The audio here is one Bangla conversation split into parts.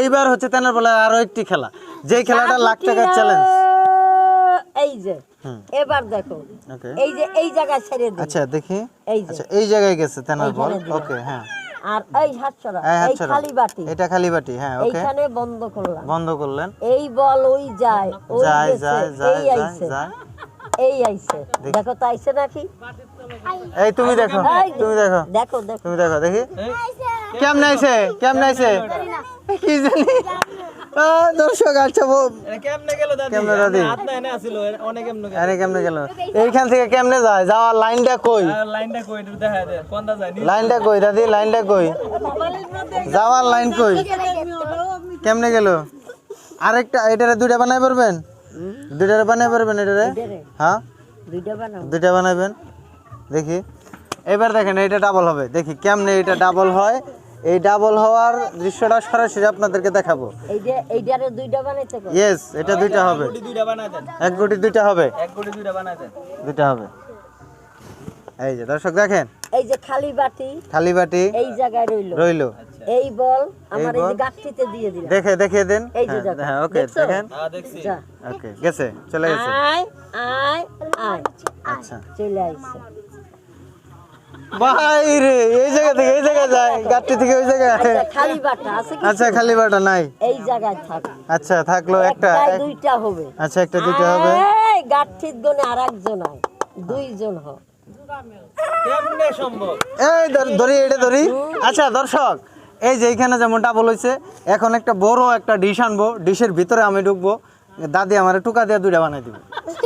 এইবার হচ্ছে তেনার বলে আরও একটি খেলা। যে খেলাটা লাখ টাকার চ্যালেঞ্জ এই যে এবার দেখো এই যে এই জায়গায় ছেড়ে দিই আচ্ছা দেখি। এই আচ্ছা এই জায়গায় গেছে তেনার বল। ওকে হ্যাঁ। আর এই হাত ছড়া হ্যাঁ এই খালি বাটি। এটা খালি বাটি হ্যাঁ ওকে। এইখানে বন্ধ করলাম। বন্ধ করলেন। এই বল ওই যায় ওই যায় যায় যায় যায় এই আইছে। দেখো। তো আইছে নাকি? এই তুমি দেখো তুমি দেখো দেখো দেখো। তুমি দেখো দেখি। কেমন আইছে? কেমন আইছে? কি জানি। দর্শক আচ্ছা কেমনে গেল দাদি? আরে কেমনে গেল? এইখান থেকে কেমনে যায়? যাওয়ার লাইনটা কই? লাইনটা কই? দাদি? লাইনটা কই? যাওয়ার লাইন কই? কেমনে গেল? আরেকটা এটারে দুইটা বানাই পারবেন? দুইটারে বানাই পারবেন এটারে? হ্যাঁ? দুইটা দুইটা বানাবেন দেখি। এবার দেখেন এটা ডাবল হবে। দেখি কেমনে এটা ডাবল হয়? এই ডাবল হওয়ার দৃশ্যটা সরাসরি আপনাদেরকে দেখাবো। এই যে এইটারে দুইটা বানাইতে কও। ইয়েস এটা দুইটা হবে। গুটি দুইটা এক গুটি দুইটা হবে। দুইটা বানাই দেন দুইটা হবে। এই যে দর্শক দেখেন। এই যে খালি বাটি খালি বাটি এই জায়গায় রইল। রইল। এই বল আমার এই যে গাছটিতে দিয়ে দিলাম। দেখে দেখিয়ে দেন। এই যে হ্যাঁ, হ্যাঁ ওকে দেখেন। হ্যাঁ দেখছি। ওকে গেছে চলে গেছে। আয় আয় আয়। আচ্ছা। চলে আইছে ভাই রে এই জায়গা থেকে এই জায়গা যায় গাড়ি থেকে ওই আচ্ছা খালি বাটা আছে আচ্ছা খালি বাটা নাই। এই জায়গায় থাক। আচ্ছা থাকল একটা দুইটা হবে। আচ্ছা একটা দুইটা হবে। এই গাঠির গনে আরেকজন হয় দুইজন হয়। এই ধর- ধরি এটা ধরি। আচ্ছা দর্শক এই যে এইখানে যেমন ডাবল হয়েছে এখন একটা বড় একটা ডিশ আনব ডিশের ভিতরে আমি ঢুকবো। দাদি আমার টুকা দিয়ে দুইটা বানাই দিবে।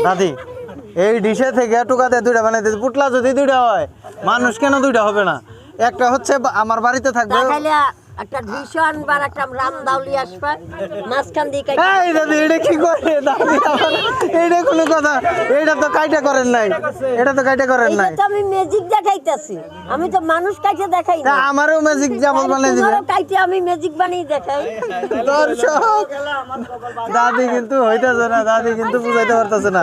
দাদি এই ডিশে থেকে টুকা দিয়ে দুইটা বানাই দিবে পুটলা যদি দুইটা হয় মানুষ কেন দুইটা হবে না? একটা হচ্ছে আমার বাড়িতে থাকবে। একটা ঢিসো আনবার একটা রাম দাউলি আসবে। মাঝখান দিয়ে এই দাদি এটা কি করে? দাদি এটা কোনো কথা। এটা তো কাইটা করেন নাই। এটা তো কাইটা করেন নাই। আমি ম্যাজিক দেখাইতেছি। আমি তো মানুষ কাইটে দেখাই তা না আমারও ম্যাজিক জামল বানিয়ে দিবে। তোমারও আমি ম্যাজিক বানিয়ে দেখাই। দর্শক দাদি কিন্তু হইতেছে না দাদি কিন্তু বুঝাইতে পারতেছে না।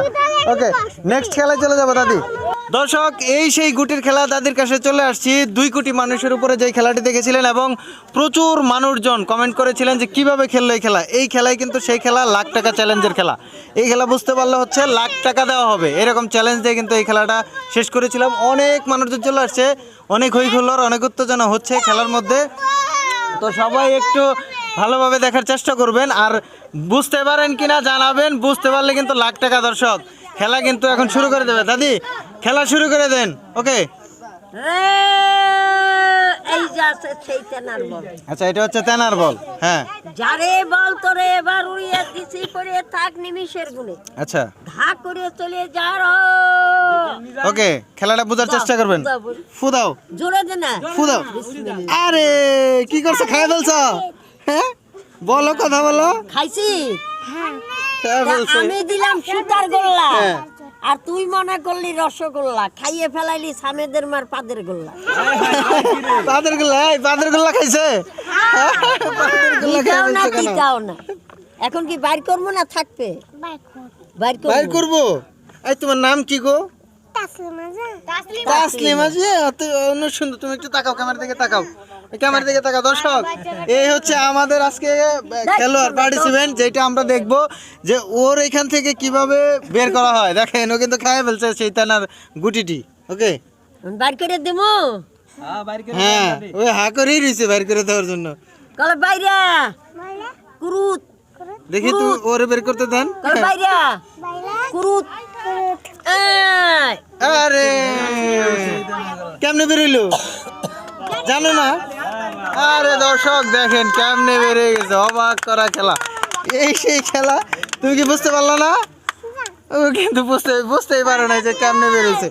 ওকে নেক্সট খেলায় চলে যাব, দাদি। দর্শক, এই সেই গুটির খেলা দাদির কাছে চলে আসছি। দুই কোটি মানুষের উপরে যেই খেলাটি দেখেছিলেন এবং প্রচুর মানুষজন কমেন্ট করেছিলেন যে কীভাবে খেললো এই খেলা। এই খেলায় কিন্তু সেই খেলা, লাখ টাকা চ্যালেঞ্জের খেলা। এই খেলা বুঝতে পারলে হচ্ছে লাখ টাকা দেওয়া হবে। এরকম চ্যালেঞ্জ দিয়ে কিন্তু এই খেলাটা শেষ করেছিলাম। অনেক মানুষজন চলে আসছে। অনেক হুল্লোড় অনেক উত্তেজনা হচ্ছে খেলার মধ্যে। তো সবাই একটু ভালোভাবে দেখার চেষ্টা করবেন আর বুঝতে পারেন কিনা জানাবেন বুঝতে পারলে কিন্তু লাখ টাকা দর্শক। খেলা কিন্তু এখন শুরু করে দেবে। দাদি খেলা শুরু করে দেন। ওকে। আচ্ছা এটা হচ্ছে তেনার বল। হ্যাঁ। যারে বল তোরে এবার উড়িয়ে দিছি করে থাক নিমিষের গুণে। আচ্ছা। ধা করে চলে যা ওকে খেলাটা বোঝার চেষ্টা করবেন। ফুদাও। জোরে দে না। ফুদাও। আরে কি করছ? খাই ফেলছো? হ্যাঁ? বলো কথা বলো। খাইছি? খাই আমি দিলাম সুতার গোল্লা। হ্যাঁ। আর তুই মনে করলি রসগোল্লা। খাইয়ে ফেলাইলি সামেদের মার পাদের গোল্লা। পাদের গুল্লা এই পাদের গুল্লা খাইছে? না না। এখন কি বাইর করব না থাকবে? বাইর বাইর করব। করব? এই তোমার নাম কি গো? তাসলিমা জি এত অনেক সুন্দর তুমি একটু তাকাও ক্যামেরা দিকে তাকাও। ক্যামেরা দিকে তাকাও দর্শক। এই হচ্ছে আমাদের আজকে খেলোয়াড় পার্টিসিপেন্ট যেটা আমরা দেখব যে ওর এখান থেকে কীভাবে বের করা হয়। দেখেন ও কিন্তু খাই ফেলছে সেই তানার গুটিটি ওকে? বাইর করে দেবো হ্যাঁ বাইরে হ্যাঁ ওই হা করেই রয়েছে বাইর করে দেওয়ার জন্য। কলে বাইরা। কুরুত। দেখি তুই ওরে বের করতে দেন। কলে বাইরা। কুরুত। আরে! কেমনে বেরোইলো জানো না? আরে দর্শক, দেখেন কেমনে বেড়ে গেছে, অবাক করা খেলা। এই সেই খেলা, তুমি কি বুঝতে পারল না? ও কিন্তু বুঝতে বুঝতেই পারো না যে কেমনে বেরিয়েছে।